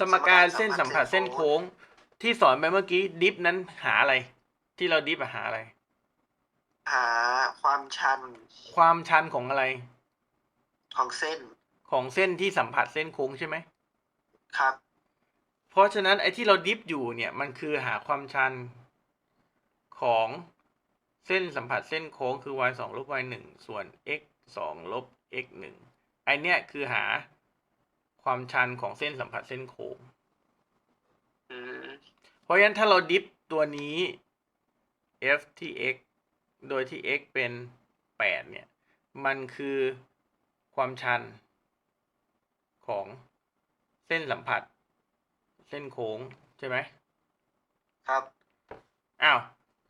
สมการเส้นสัมผัสเส้นโค้ง ที่สอนไปเมื่อกี้ดิฟนั้นหาอะไร ที่เราดิฟอะหาอะไร หาความชันความชันของอะไร ของเส้นของเส้นที่สัมผัสเส้นโค้งใช่ไหมครับ เพราะฉะนั้นไอ้ที่เราดิฟอยู่เนี่ยมันคือหาความชันของเส้นสัมผัสเส้นโค้งคือ y สองลบ y หนึ่งส่วน x สองลบ x หนึ่งไอเนี้ยคือหา ความชันของเส้นสัมผัสเส้นโค้งอืมเพราะฉะนั้นถ้าเราดิฟตัวนี้ f ที่ x โดยที่ x เป็น 8 เนี่ย มันคือความชันของเส้นสัมผัส เส้นโค้งใช่ไหมครับอ้าว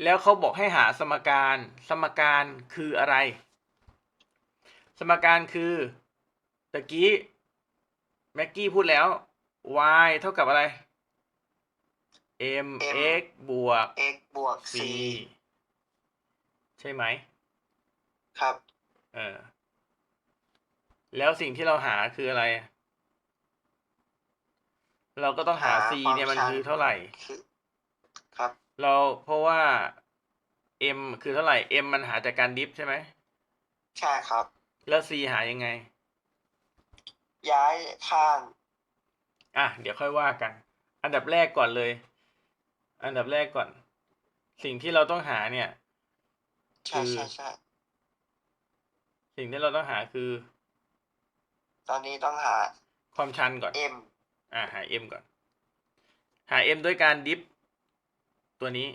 แล้วเขาบอกให้หาสมการ สมการคืออะไร สมการคือตะกี้ แม็กกี้พูดแล้ว y เท่ากับอะไร mx บวก x บวก c c ใช่ไหม ครับ เออ แล้วสิ่งที่เราหาคืออะไร เราก็ต้องหาหา c เนี่ยมันความชันคือเท่าไหร่คือครับ เราเพราะว่า m คือเท่าไหร่ m มันหาจากการดิฟใช่ไหม ใช่ครับ แล้ว c หายังไง ย้ายข้าง อะ เดี๋ยวค่อยว่ากัน อันดับแรกก่อนเลย อันดับแรกก่อน สิ่งที่เราต้องหาเนี่ยใช่คือใช่ใช่สิ่งที่เราต้องหาคือ ตอนนี้ต้องหา ความชันก่อน m อ่าหา m ก่อน หา m ด้วยการดิฟตัวนี้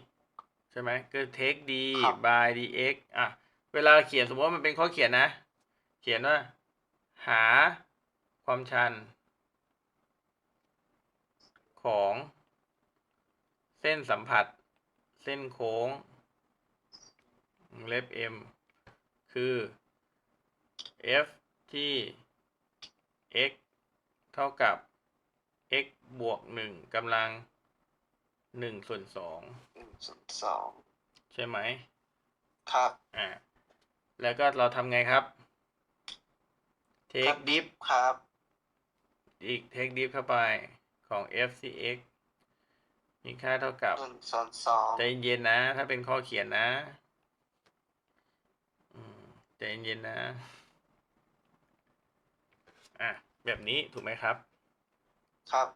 ใช่ไหมก็ take d ครับ by dx อะ เวลาเขียนสมมติว่ามันเป็นข้อเขียนนะ เขียนว่า หา ความชัน ของ เส้นสัมผัส เส้นโค้ง เล็บ m คือ f ที่ x เท่ากับ x บวกหนึ่งกำลังหนึ่งส่วนสองหนึ่งส่วนสองใช่ไหม ครับ อ่า แล้วก็เราทำไงครับครั take บ dip ครับ อีก take dip เข้าไปของ f c x มีค่าเท่ากับหนึ่งส่วนสองใจเย็นๆนะ ถ้าเป็นข้อเขียนนะอืมใจเย็นๆนะ อะ แบบนี้ถูกไหมครับ ครับ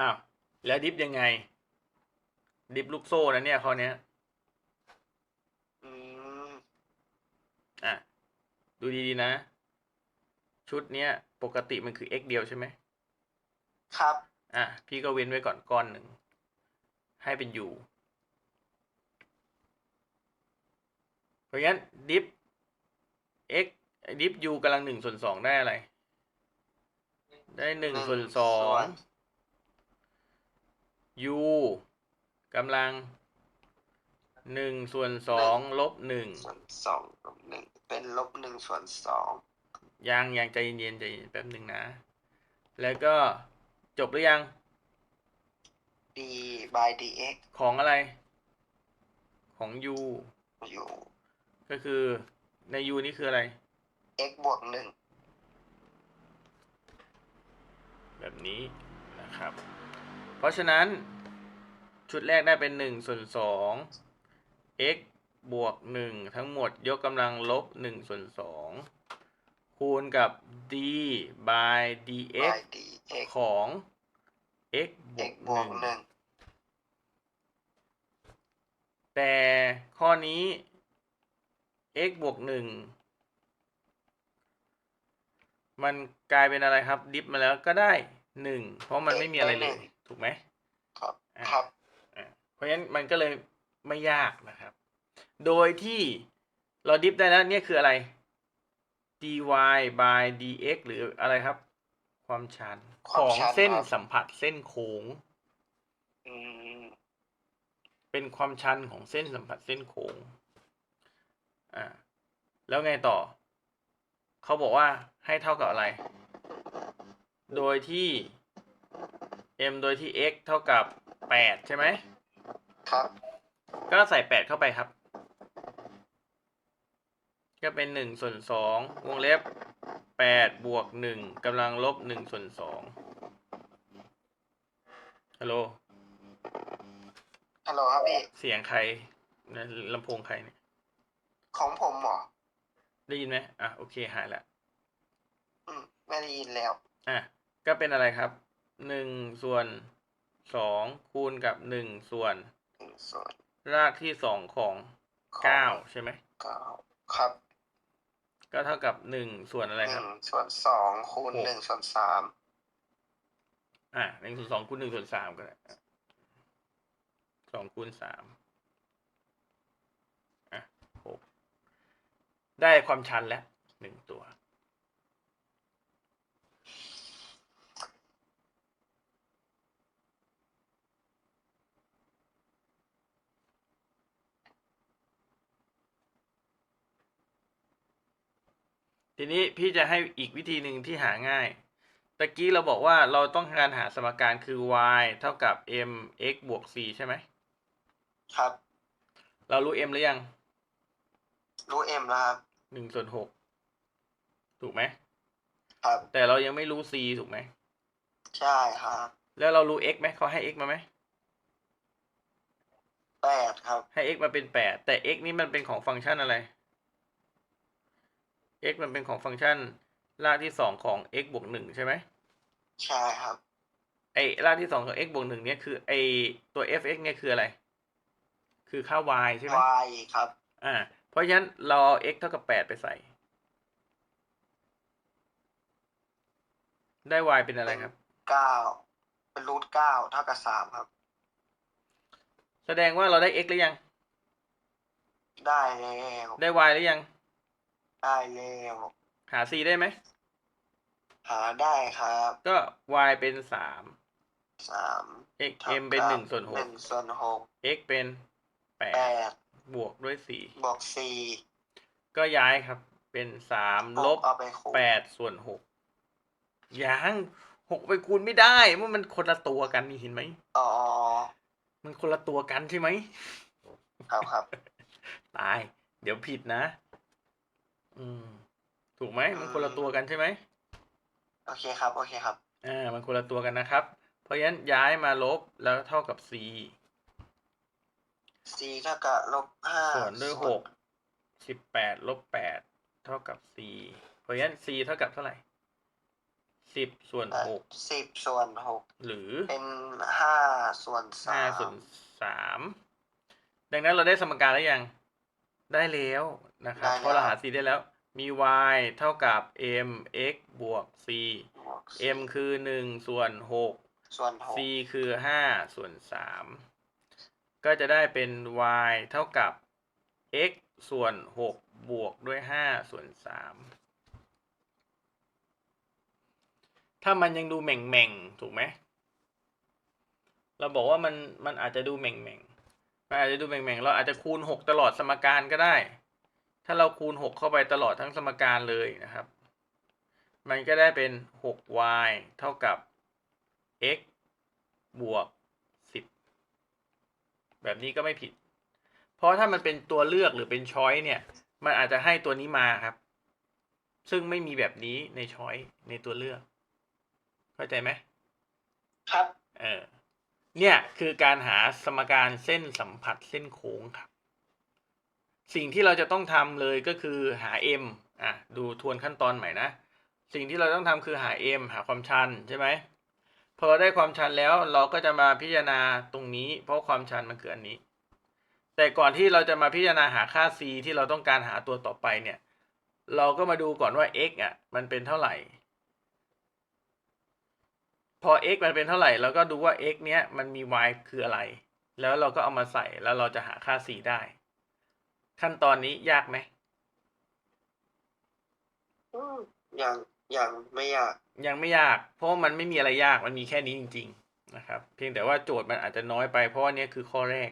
อ้าวแล้วดิฟยังไง ดิฟลูกโซ่นะเนี่ยข้อเนี้ยอืมอะ ดูดีๆนะ ชุดเนี้ย ปกติมันคือ x เดียวใช่ไหมครับ อะ พี่ก็เว้นไว้ก่อนก้อนหนึ่ง ให้เป็น u เพราะงั้นดิฟ x ดิฟ u กำลังหนึ่งส่วนสองได้อะไร ได้หนึ่งส่วนสอง u กำลังหนึ่งส่วนสองลบหนึ่งส่วนสองลบหนึ่งเป็นลบหนึ่งส่วนสอง ยังยังใจเย็นๆใจเย็นแป๊บหนึ่งนะ แล้วก็จบหรือยัง d by dx ของอะไร ของ u อยู่ ก็คือใน u นี่คืออะไร x บวกหนึ่งแบบนี้นะครับ เพราะฉะนั้นชุดแรกได้เป็นหนึ่งส่วนสอง x บวกหนึ่งทั้งหมดยกกำลังลบหนึ่งส่วนสอง คูณกับ d by dx by dx ของ x บว x กบวกหหนึ่งนึ่งแต่ข้อนี้ x บวกหนึ่งมันกลายเป็นอะไรครับ ดิฟมาแล้วก็ได้หนึ่งเพราะมันไม่มีอะไรเลย ถูกไหมครับอ่าครับอ่าเพราะฉะนั้นมันก็เลยไม่ยากนะครับ โดยที่เราดิฟได้แล้วเนี่ยคืออะไร dy by dx หรืออะไรครับ ความชันคขวามองชันเส้นครับสัมผัสเส้นโค้งอืมเป็นความชันของเส้นสัมผัสเส้นโค้งอ่าแล้วไงต่อ เขาบอกว่าให้เท่ากับอะไร โดยที่ m โดยที่ x เท่ากับ 8 ใช่ไหมครับ ก็ใส่ 8 เข้าไปครับ ก็เป็น1ส่วน2วงเล็บ8บวก1กำลังลบ1ส่วน2ฮัลโหลฮัลโหลครับพี่ เสียงใครในลำโพงใครเนี่ย ของผมเหรอ ได้ยินไหมอะโอเคหายละ อืม ไม่ได้ยินแล้ว อะ ก็เป็นอะไรครับ หนึ่งส่วนสองคูณกับหนึ่งส่วนหนึ่งส่วนรากที่สองของของเก้าใช่ไหมเก้าครับ ก็เท่ากับหนึ่งส่วนอะไรหครันึ่บงส่วนสองคูณหกหนึ่งส่วนสามอะหนึ่งส่วนสองคูณหนึ่งส่วนสามก็ได้อะสองคูณสามอะหกได้ความชันแล้วหนึ่งตัว ทีนี้พี่จะให้อีกวิธีหนึ่งที่หาง่ายตะกี้เราบอกว่าเราต้องการหาสมการคือ y เท่ากับ m x บวก c ใช่ไหมครับ เรารู้ m หรือยัง รู้เอ็มแล้วครับหนึ่งส่วนหกถูกไหมครับ แต่เรายังไม่รู้ c ถูกไหมใช่ครับ แล้วเรารู้ x ไหมเขาให้ x มาไหมแปดครับ ให้ x มาเป็นแปดแต่ x นี่มันเป็นของฟังก์ชันอะไร x มันเป็นของฟังก์ชันรากที่สองของ x บวกหนึ่งใช่ไหมใช่ครับ ไอ้รากที่สองของ x บวกหนึ่งเนี่ยคือไอ้ตัว f(x) เนี่ยคืออะไร คือค่า y ใช่ไหม y ครับ อ่า เพราะฉะนั้นเราเอา x เท่ากับแปดไปใส่ ได้ y เป็นอะไรครับเก้าเป็นรูทเก้าเท่ากับสามครับ แสดงว่าเราได้ x หรือยัง ได้แล้วได้ y หรือยัง ได้แล้วหา c ได้ไหม หาได้ครับก็ y เป็นสาม สาม x ท่า m เป็นกับหนึ่งส่วนหหก นึ่งส่วนหก x เป็นแปแปดดบวกด้วยสี่บวกสี่ก็ย้ายครับ เป็นสามลบเอาไปคูณแปดส่วนหกยังหกไปคูณไม่ได้เพราะมันคนละตัวกันนี่เห็นไหม อ๋อมันคนละตัวกันใช่ไหม ครับครับตาย เดี๋ยวผิดนะ อืม ถูกไหมมันคนละตัวกันใช่ไหมโอเคครับ โอเคครับ อ่า มันคนละตัวกันนะครับ เพราะฉะนั้นย้ายมาลบแล้วเท่ากับ c c เท่ากับลบห้าส่วนด้วยหกสิบแปดลบแปดเท่ากับ c เพราะฉะนั้น c เท่ากับเท่าไหร่สิบส่วนหกสิบส่วนหกหรือเป็นห้าส่วนสาห้ามส่วนสามดังนั้นเราได้สมการแล้วยัง ได้แล้วนะครับเพราะเราหา c ได้แล้ว มี y เท่ากับ m x บวก c บวก m คือหนึ่งส่วนหก ส่วนหก c คือห้าส่วนสามก็จะได้เป็น y เท่ากับ x ส่วนหกบวกด้วยห้าส่วนสามถ้ามันยังดูแหม่งแม่งๆถูกไหม เราบอกว่ามันมันอาจจะดูแหม่งแม่งๆ มันอาจจะดูแหม่งแม่งๆเราอาจจะคูณหกตลอดสมการก็ได้ ถ้าเราคูณหกเข้าไปตลอดทั้งสมการเลยนะครับ มันก็ได้เป็นหก y เท่ากับ x บวกสิบแบบนี้ก็ไม่ผิด เพราะถ้ามันเป็นตัวเลือกหรือเป็นช้อยเนี่ย มันอาจจะให้ตัวนี้มาครับ ซึ่งไม่มีแบบนี้ในช้อยในตัวเลือก เข้าใจไหมครับ เออ เนี่ยคือการหาสมการเส้นสัมผัสเส้นโค้งครับ สิ่งที่เราจะต้องทำเลยก็คือหา m อะดูทวนขั้นตอนใหม่นะ สิ่งที่เราต้องทำคือหา m หาความชันใช่ไหมพอเราได้ความชันแล้วเราก็จะมาพิจารณาตรงนี้ เพราะความชันมันคืออันนี้ แต่ก่อนที่เราจะมาพิจารณาหาค่า c ที่เราต้องการหาตัวต่อไปเนี่ย เราก็มาดูก่อนว่า x อะมันเป็นเท่าไหร่ พอ x มันเป็นเท่าไหร่เราก็ดูว่า x เนี้ยมันมี y คืออะไร แล้วเราก็เอามาใส่แล้วเราจะหาค่า c ได้ ขั้นตอนนี้ยากไหมอืมยังยังไม่อยาก ยังไม่ยาก เพราะว่ามันไม่มีอะไรยากมันมีแค่นี้จริง ๆ นะครับ เพียงแต่ว่าโจทย์มันอาจจะน้อยไปเพราะว่าเนี้ยคือข้อแรก